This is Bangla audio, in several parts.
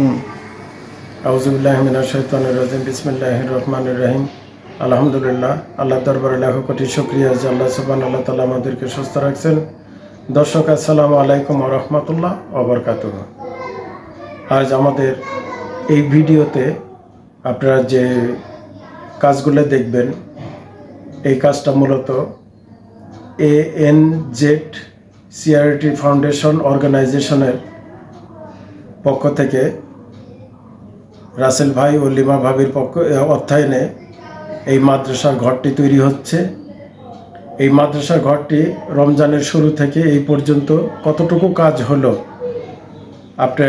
হুম। আউজুবিল্লাহমিনা শৈতানুর রাজিম বিসমিল্লাহ রহমান রহিম আলহামদুলিল্লাহ আল্লাহ দরবারে লাখ কোটি শুক্রিয়া যে আল্লাহ সুবান আল্লাহ তালা আমাদেরকে সুস্থ রাখছেন। দর্শক, আসসালামু আলাইকুম রহমতুল্লাহ অবরকাত আজ আমাদের এই ভিডিওতে আপনারা যে কাজগুলো দেখবেন, এই কাজটা মূলত A N Z CRT foundation অর্গানাইজেশনের পক্ষ থেকে রাসেল ভাই ও লিমা ভাবির পক্ষ অর্থায়নে এই মাদ্রাসার ঘরটি তৈরি হচ্ছে। এই মাদ্রাসার ঘরটি রমজানের শুরু থেকে এই পর্যন্ত কতটুকু কাজ হলো আপনি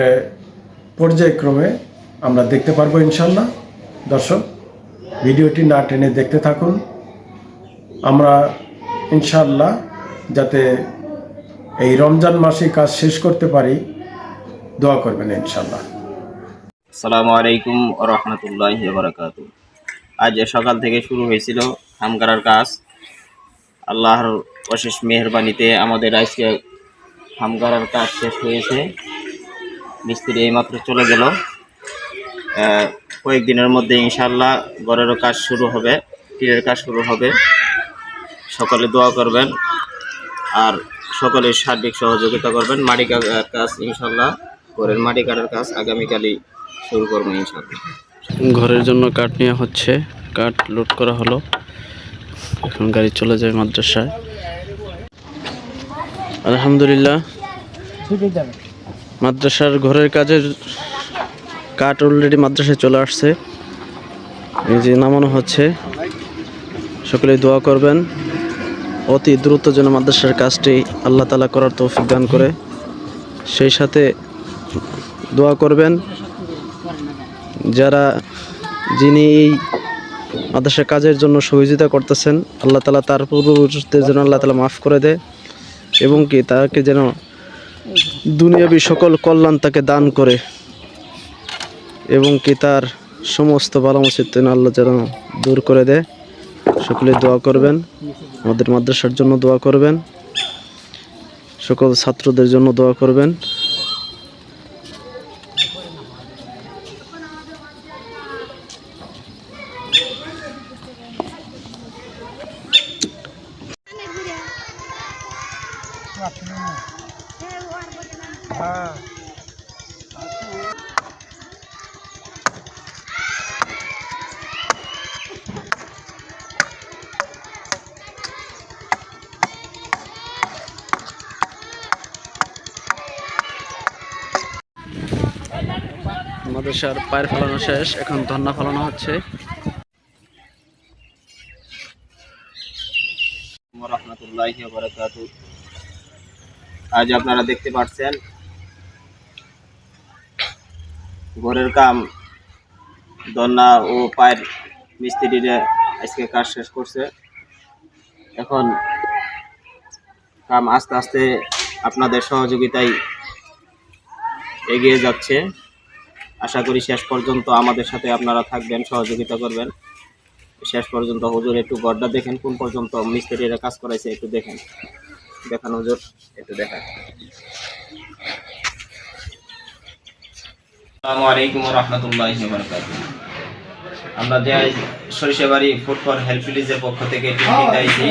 পর্যায়ক্রমে আমরা দেখতে পারব ইনশাল্লাহ। দর্শক, ভিডিওটি না টেনে দেখতে থাকুন। আমরা ইনশাল্লাহ যাতে এই রমজান মাসে কাজ শেষ করতে পারি, দোয়া করবেন ইনশাল্লাহ। আসসালামু আলাইকুম রহমতুল্লাহ বারাকাত আজ সকাল থেকে শুরু হয়েছিল হাম করার কাজ, আল্লাহর অশেষ মেহরবানিতে আমাদের আজকে হাম করার কাজ শেষ হয়েছে। মিস্ত্রি এইমাত্র চলে গেল। কয়েকদিনের মধ্যে ইনশাল্লাহ ঘরেরও কাজ শুরু হবে, টিনের কাজ শুরু হবে। সকলে দোয়া করবেন আর সকলে সার্বিক সহযোগিতা করবেন। মাটি কাজ ইনশাল্লাহ ঘরের মাটি কাটার কাজ আগামীকালই শুরু করব ঘরের জন্য কাঠ নেওয়া হচ্ছে। কাঠ লোড করা হলো। এখন গাড়ি চলে যায় মাদ্রাসায়। আলহামদুলিল্লাহ। মাদ্রাসার ঘরের কাজের কাঠ অলরেডি মাদ্রাসায় চলে আসছে। এই যে নামানো হচ্ছে। সকলে দোয়া করবেন। অতি দ্রুত যেন মাদ্রাসার কাজটি আল্লাহ তালা করার তৌফিক দান করে। সেই সাথে দোয়া করবেন। যারা যিনি এই মাদ্রাসা কাজের জন্য সহযোগিতা করতেছেন, আল্লাহ তালা তার পূর্বপুরুষদের যেন আল্লাহ তালা মাফ করে দেয় এবং কি তাকে যেন দুনিয়াবি সকল কল্যাণ তাকে দান করে এবং কি তার সমস্ত বালামসিদ আল্লাহ যেন দূর করে দেয়। সকলে দোয়া করবেন, আমাদের মাদ্রাসার জন্য দোয়া করবেন, সকল ছাত্রদের জন্য দোয়া করবেন। মাদ্রাসার পায়ের ফেলানো শেষ এখন ধন্না ফেলানো হচ্ছে। রহমতুল্লাহ বারাকাত আজ আপনারা দেখতে পাচ্ছেন। ঘরের কাম, দন্না ও পায়ের মিস্ত্রিরা আজকে কাজ শেষ করছে। এখন কাম আস্তে আস্তে আপনাদের সহযোগিতায় এগিয়ে যাচ্ছে। আশা করি শেষ পর্যন্ত আমাদের সাথে আপনারা থাকবেন, সহযোগিতা করবেন। শেষ পর্যন্ত হুজুর একটু গড্ডা দেখেন, কোন পর্যন্ত মিস্ত্রিরা কাজ করাইছে একটু দেখেন। দেখান হুজুর একটু দেখান। আসসালামু আলাইকুম রহমতুল্লাহ আমরা যে সরিষাবাড়ি ফুড ফর হেল্প ভিলেজের পক্ষ থেকে টিন কিনতে আইছি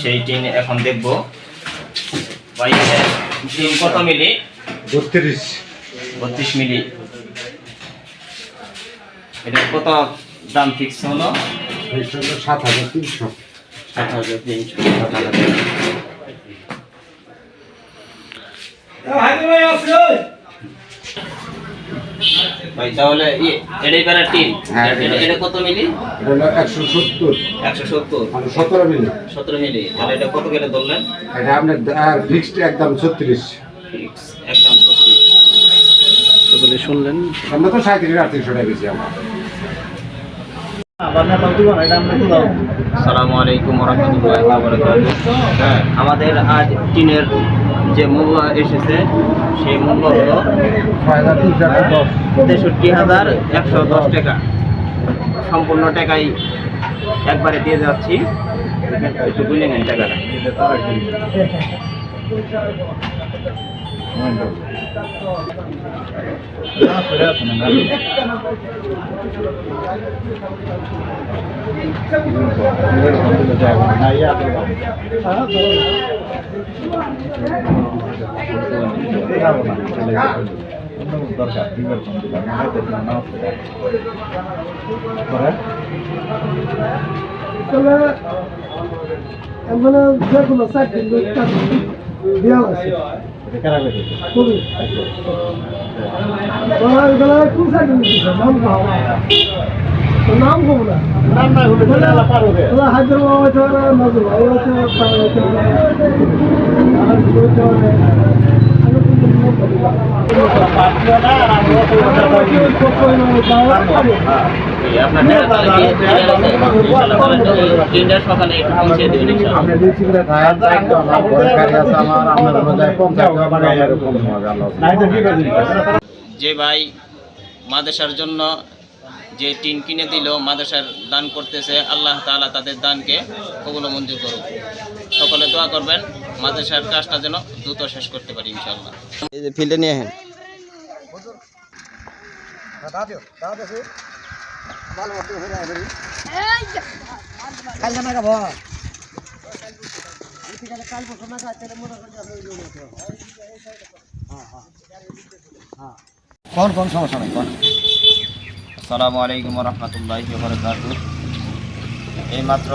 সেই টিন এখন দেখব। ভাই টিন কত মিলি? বত্রিশ। বত্রিশ মিলি। এটা কত দাম ফিক্স হলো? সাত হাজার তিনশো। সাত হাজার তিনশো। ভাই তাহলে ইয়ে এটাই প্যারা টিন হ্যাঁ, এটা কত মিলি? এটা একশো সত্তর। একশো সত্তর। মানে সতেরো মিনিট সতেরো মিলি। তাহলে এটা কত করে ধরলেন? এটা আপনার ফিক্সড একদম ছত্রিশ। একদম সত্যি সকলে শুনলেন। আমরা তো সাঁত্রিশ আটত্রিশশো টাকা বেশি আমার। আসসালামু আলাইকুম রহমতুল্লাহ হ্যাঁ আমাদের আজ টিনের যে মূল্য এসেছে, সেই মূল্য হলো তেষট্টি হাজার একশো দশ টাকা। সম্পূর্ণ টাকাই একবারে দিয়ে যাচ্ছি। একটু বুঝে নেন টাকাটা। তবে এখানে যে কোনো দেওয়া আছে খুবই বলা এগুলো কোন চাকরি নাম কহ নাম কব না। নাম না। হলে হাজার বাবা ওরা নজর হচ্ছে আর যে ভাই মাদেশার জন্য যে টিন কিনে দিল মাদেশার দান করতেছে, আল্লাহ তাআলা তাদের দানকে কবুল ও মঞ্জুর করুক। সকলে দোয়া করবেন। মাদেশার কাজটা যেন দ্রুত শেষ করতে পারি ইনশাআল্লাহ। এই যে ফিল্ডে নিয়ে আসেন। কোন কোন সমস্যা নেই কোন? আসসালামু আলাইকুম রহমতুল্লাহ বরকাত এইমাত্র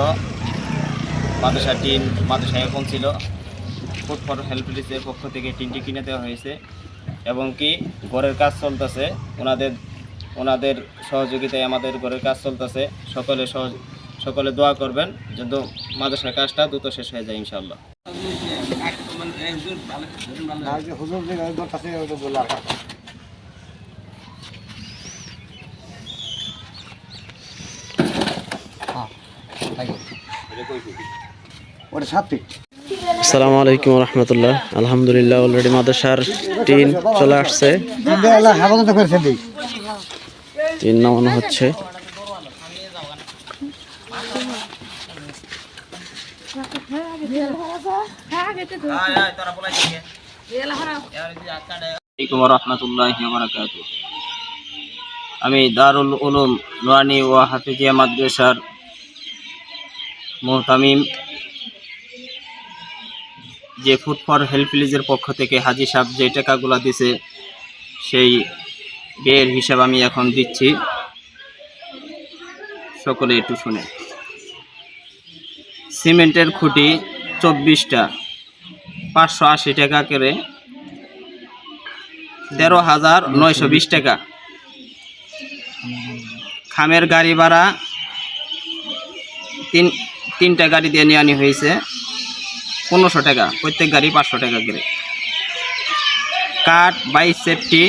মাদ্রাসা টিন মাদ্রাসায় পৌঁছিল ফুড ফর হেল্পলিসের পক্ষ থেকে টিনটি কিনে দেওয়া হয়েছে এবং কি ঘরের কাজ চলতেছে। ওনাদের ওনাদের সহযোগিতায় আমাদের ঘরের কাজ চলতেছে। সকলে সহ সকলে দোয়া করবেন যদি মাদ্রাসার কাজটা দ্রুত শেষ হয়ে যায় ইনশাল্লাহ হুজুর যে কাছে বলে ওটা সাতটি আসসালামু আলাইকুম রহমতুল্লাহ। আলহামদুলিল্লাহ অলরেডি মাদ্রাসার টিন চলে আসছে। টিন নামানো হচ্ছে। আলাইকুম রহমতুল্লাহ বারাকাতু আমি দারুল উলুম নোয়ানি ও হাফিজিয়া মাদ্রাসার মোহতামিম যে ফুড ফর হেল্পলিজের পক্ষ থেকে হাজি সাহেব যে টাকাগুলো দিছে, সেই ব্যয়ের হিসাব আমি এখন দিচ্ছি। সকলে একটু শুনে। সিমেন্টের খুঁটি চব্বিশটা, পাঁচশো আশি টাকা করে, তেরো হাজার নয়শো বিশ টাকা। খামের গাড়ি ভাড়া তিন তিনটা গাড়ি দিয়ে নিয়ে আনি হয়েছে। পনেরোশো টাকা, প্রত্যেক গাড়ি পাঁচশো টাকা করে। কাঠ, বাইশ সেফটি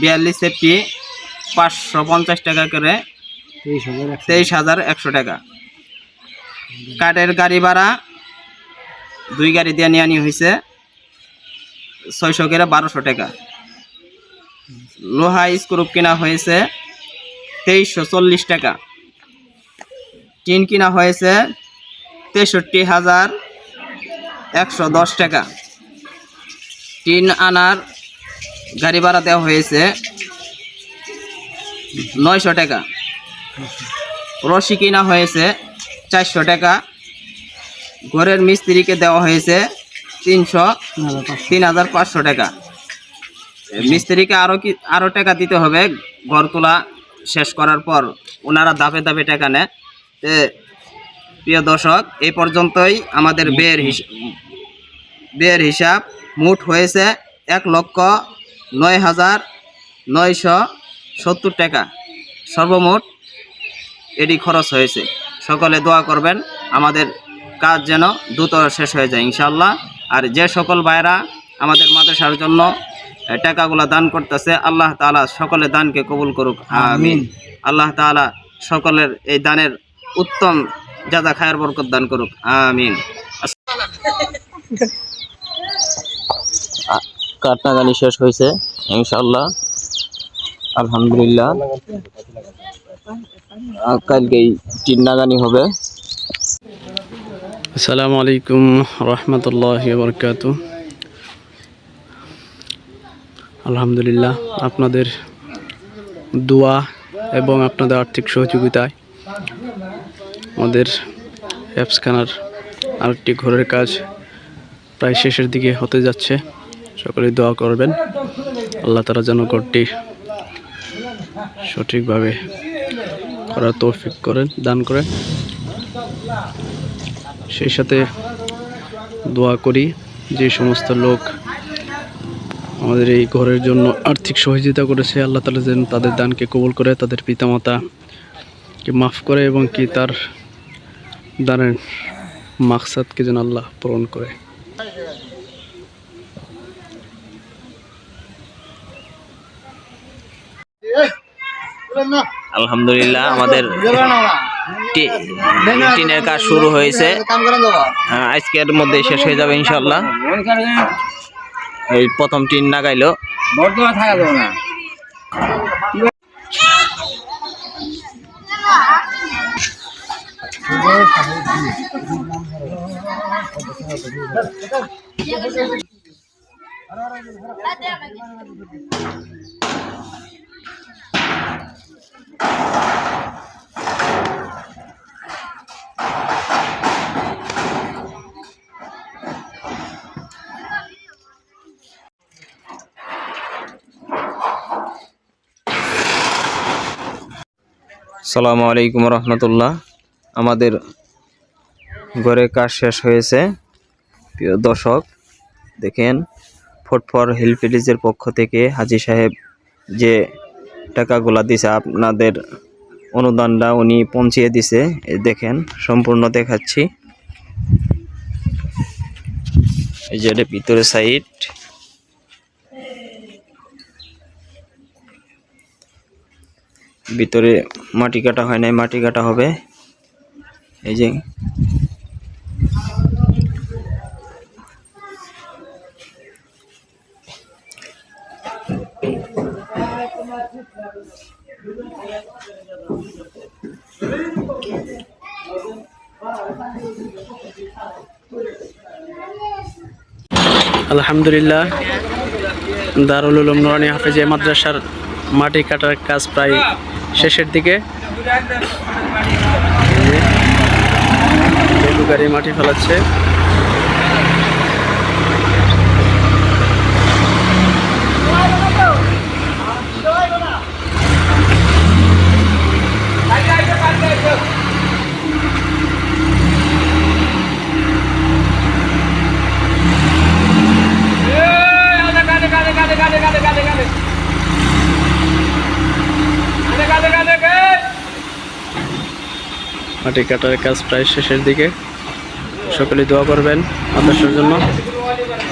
বিয়াল্লিশ সেফটি পাঁচশো পঞ্চাশ টাকা করে, তেইশ হাজার একশো টাকা। কাঠের গাড়ি ভাড়া, দুই গাড়ি দিয়ে নিয়ে আনি হয়েছে, ছয়শো করে বারোশো টাকা। লোহা স্ক্রুপ কেনা হয়েছে, তেইশশো চল্লিশ টাকা। টিন কিনা হয়েছে তেষট্টি হাজার একশো দশ টাকা। টিন আনার গাড়ি ভাড়া দেওয়া হয়েছে নয়শো টাকা। রশি কিনা হয়েছে চারশো টাকা। ঘরের মিস্ত্রিকে দেওয়া হয়েছে তিনশো তিন হাজার পাঁচশো টাকা। মিস্ত্রিকে আরও কি আরও টাকা দিতে হবে। ঘর তোলা শেষ করার পর ওনারা দাপে দাপে টাকা নেয়। প্রিয় দর্শক এই পর্যন্তই আমাদের ব্যয়ের ব্যয়ের হিসাব। মোট হয়েছে এক লক্ষ নয় হাজার নয়শো সত্তর টাকা। সর্বমোট এটি খরচ হয়েছে। সকলে দোয়া করবেন আমাদের কাজ যেন দ্রুত শেষ হয়ে যায় ইনশাল্লাহ আর যে সকল ভাইরা আমাদের মাদ্রাসার জন্য এ, টাকাগুলা দান করতেছে আল্লাহ তাআলা সকলে দানকে কবুল করুক। আমিন। আল্লাহ তাআলা সকলের এই দানের উত্তম যাদা খায়ের বরকত দান করুক। আমিন। কাটনাগানি শেষ হয়েছে ইনশাল্লাহ আলহামদুলিল্লাহ। কালকেই টিন্নাগানি হবে। আসসালামু আলাইকুম রহমতুল্লাহ বরকাত আলহামদুলিল্লাহ আপনাদের দোয়া এবং আপনাদের আর্থিক সহযোগিতায় আমাদের অ্যাপসখানার আরেকটি ঘরের কাজ প্রায় শেষের দিকে হতে যাচ্ছে। সকলে দোয়া করবেন। আল্লাহ তারা যেন ঘরটি সঠিকভাবে করার তৌফিক করেন, দান করেন। সেই সাথে দোয়া করি যে সমস্ত লোক আমাদের এই ঘরের জন্য আর্থিক সহযোগিতা করেছে, আল্লাহ তালা যেন তাদের দানকে কবুল করে, তাদের পিতামাতাকে মাফ করে এবং কি তার দানের মাকসাদকে যেন আল্লাহ পূরণ করে। আলহামদুলিল্লাহ আমাদের টিনের কাজ শুরু হয়েছে। হ্যাঁ, আজকের মধ্যে শেষ হয়ে যাবে ইনশাল্লাহ এই প্রথম টিন লাগাইলো থাকা যাবে না সালামু আলাইকুম রহমতুল্লাহ আমাদের ঘরে কাজ শেষ হয়েছে। প্রিয় দর্শক, দেখেন, ফোর্ট ফর পক্ষ থেকে হাজি সাহেব যে টাকাগুলা দিছে, আপনাদের অনুদানটা উনি পৌঁছিয়ে দিছে। দেখেন, সম্পূর্ণ দেখাচ্ছি। এই যে ভিতরে সাইড। ভিতরে মাটি কাটা হয় নাই, মাটি কাটা হবে। এই যে আলহামদুলিল্লাহ দারুল উলুম নুরানি হাফেজে মাদ্রাসার মাটি কাটার কাজ প্রায় শেষের দিকে বেলু গাড়ি মাটি ফেলাচ্ছে। মাটি কাটার কাজ প্রায় শেষের দিকে। সকলে দোয়া করবেন মাদ্রাসার জন্য।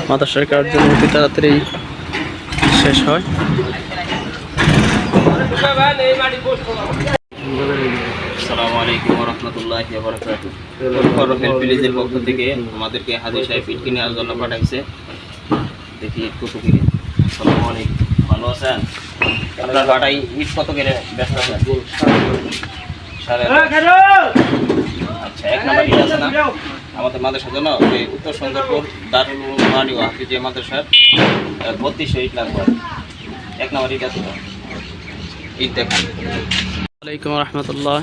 মাদ্রাসার জন্য অতি তাড়াতাড়ি শেষ হয়। আসসালামু আলাইকুম রহমতুল্লাহ বরকাত হেল্প ভিলেজের পক্ষ থেকে আমাদেরকে হাজির সাহেব জন্য পাঠাইছে। দেখি কত কিনে। আসসালামু আলাইকুম। ভালো আছেন? আপনার বাটাই ইট কত কিনে ব্যস্ত আছেন? সাড়ে আচ্ছা এক নম্বর আছে না? আমাদের মাদ্রাসার জন্য যে উত্তর সুন্দরপুর দারুল মানি হাফিজে মাদ্রাসার বত্রিশশো ইট লাগবে। এক নম্বর ইট আছে। ইট দেখান আলাইকুম রহমতুল্লাহ।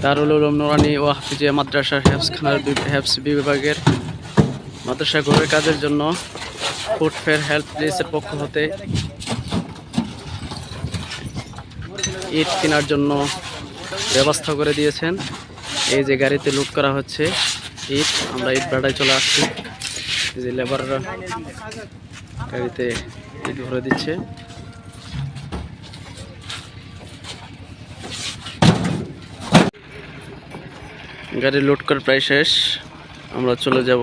দারুল উলুম নুরানি ও হাফিজিয়া মাদ্রাসার হেফস খানার বি- হেফস বিভাগের মাদ্রাসা ঘরের কাজের জন্য ফুড ফেয়ার হেল্প প্লেসের পক্ষ হতে ইট কেনার জন্য ব্যবস্থা করে দিয়েছেন। এই যে গাড়িতে লুট করা হচ্ছে। ইট আমরা ইট ভাড়ায় চলে আসছি। যে লেবাররা গাড়িতে ইট ভরে দিচ্ছে। গাড়ি লোড করা প্রায় শেষ। আমরা চলে যাব।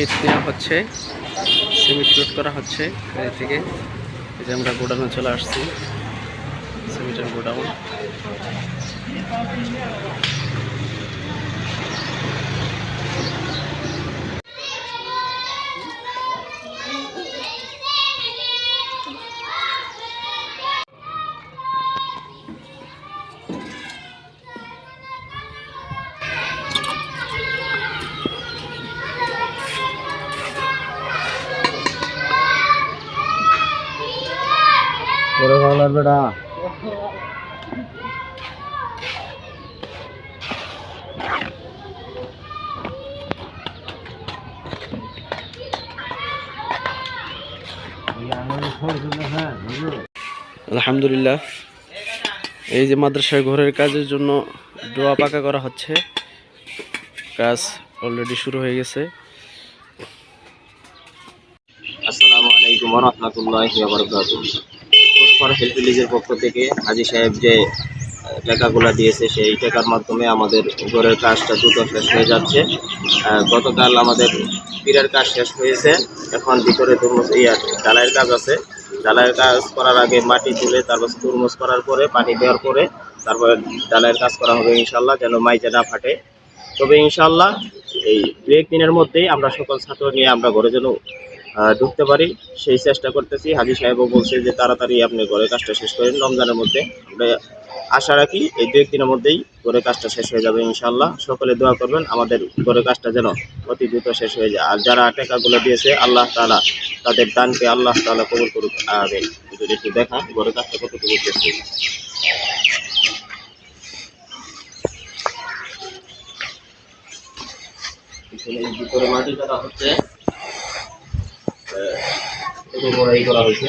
সিমেন্ট নেওয়া হচ্ছে। সিমেন্ট লোড করা হচ্ছে গাড়ি থেকে এই যে আমরা গোডাউনে চলে আসছি। সিমেন্টের গোডাউন ওরে আলহামদুলিল্লাহ। এই যে মাদ্রাসার ঘরের কাজের জন্য ডোয়া পাকা করা হচ্ছে। কাজ অলরেডি শুরু হয়ে গেছে। আসসালামু আলাইকুম রহমতুল্লাহ ফর হেলথ ভিলেজের পক্ষ থেকে হাজি সাহেব যে টাকাগুলো দিয়েছে, সেই টাকার মাধ্যমে আমাদের ঘরের কাজটা দ্রুত শেষ হয়ে যাচ্ছে। গতকাল আমাদের পীরের কাজ শেষ হয়েছে। এখন ভিতরে তরমুজ, ইয়া ডালাইয়ের কাজ আছে। ডালাইয়ের কাজ করার আগে মাটি তুলে, তারপর তরমুজ করার পরে, পানি দেওয়ার পরে, তারপরে ডালাইয়ের কাজ করা হবে ইনশাল্লাহ যেন মাইজা না ফাটে। তবে ইনশাল্লাহ এই দু এক দিনের মধ্যেই আমরা সকল ছাত্র নিয়ে আমরা ঘরে যেন ঢুকতে পারি। সেই চেষ্টা করতেছি। হাজি সাহেবও বলছে যে, তাড়াতাড়ি আপনি ঘরের কাজটা শেষ করেন। রমজানের মধ্যে আমরা আশা রাখি এই দু একদিনের মধ্যেই ঘরের কাজটা শেষ হয়ে যাবে ইনশাল্লাহ সকলে দোয়া করবেন, আমাদের ঘরের কাজটা যেন অতি দ্রুত শেষ হয়ে যায়। আর যারা টাকাগুলো দিয়েছে, আল্লাহ তালা তাদের দানকে আল্লাহ তাআলা কবুল করুক। আমিন। যদি একটু দেখা ঘরের কাজটা কতটুকু এই ভিতরে মাটি কাটা হচ্ছে। করা হয়েছে।